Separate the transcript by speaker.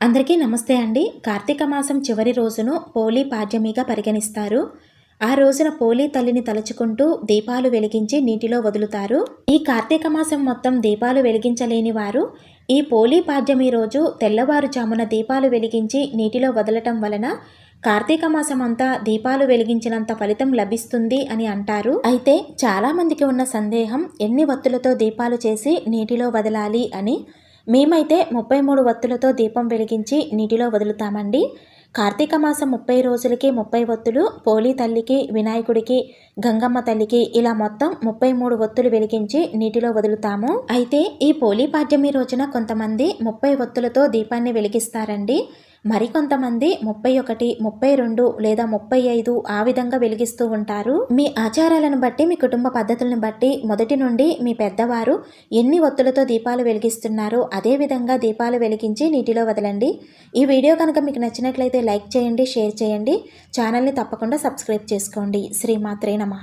Speaker 1: అందరికీ నమస్తే అండి. కార్తీక మాసం చివరి రోజును పోలీ పాడ్యమిగా పరిగణిస్తారు. ఆ రోజున పోలీ తల్లిని తలుచుకుంటూ దీపాలు వెలిగించి నీటిలో వదులుతారు. ఈ కార్తీక మాసం మొత్తం దీపాలు వెలిగించలేని వారు ఈ పోలీ పాడ్యమి రోజు తెల్లవారుజామున దీపాలు వెలిగించి నీటిలో వదలటం వలన కార్తీక మాసం అంతా దీపాలు వెలిగించినంత ఫలితం లభిస్తుంది అని అంటారు. అయితే చాలామందికి ఉన్న సందేహం ఎన్ని వత్తులతో దీపాలు చేసి నీటిలో వదలాలి అని మేమైతే ముప్పై మూడు వత్తులతో దీపం వెలిగించి నీటిలో వదులుతామండి. కార్తీక మాసం ముప్పై రోజులకి ముప్పై ఒత్తులు పోలీ తల్లికి వినాయకుడికి గంగమ్మ తల్లికి ఇలా మొత్తం ముప్పై మూడు వత్తులు వెలిగించి నీటిలో వదులుతాము. అయితే ఈ పోలీ పాడ్యమి రోజున కొంతమంది ముప్పై ఒత్తులతో దీపాన్ని వెలిగిస్తారండి. మరికొంతమంది ముప్పై ఒకటి ముప్పై రెండు లేదా ముప్పై ఐదు ఆ విధంగా వెలిగిస్తూ ఉంటారు. మీ ఆచారాలను బట్టి మీ కుటుంబ పద్ధతులను బట్టి మొదటి నుండి మీ పెద్దవారు ఎన్ని ఒత్తులతో దీపాలు వెలిగిస్తున్నారో అదే విధంగా దీపాలు వెలిగించి నీటిలో వదలండి. ఈ వీడియో కనుక మీకు నచ్చినట్లయితే లైక్ చేయండి షేర్ చేయండి. ఛానల్ని తప్పకుండా సబ్స్క్రైబ్ చేసుకోండి. శ్రీమాత్రే నమ.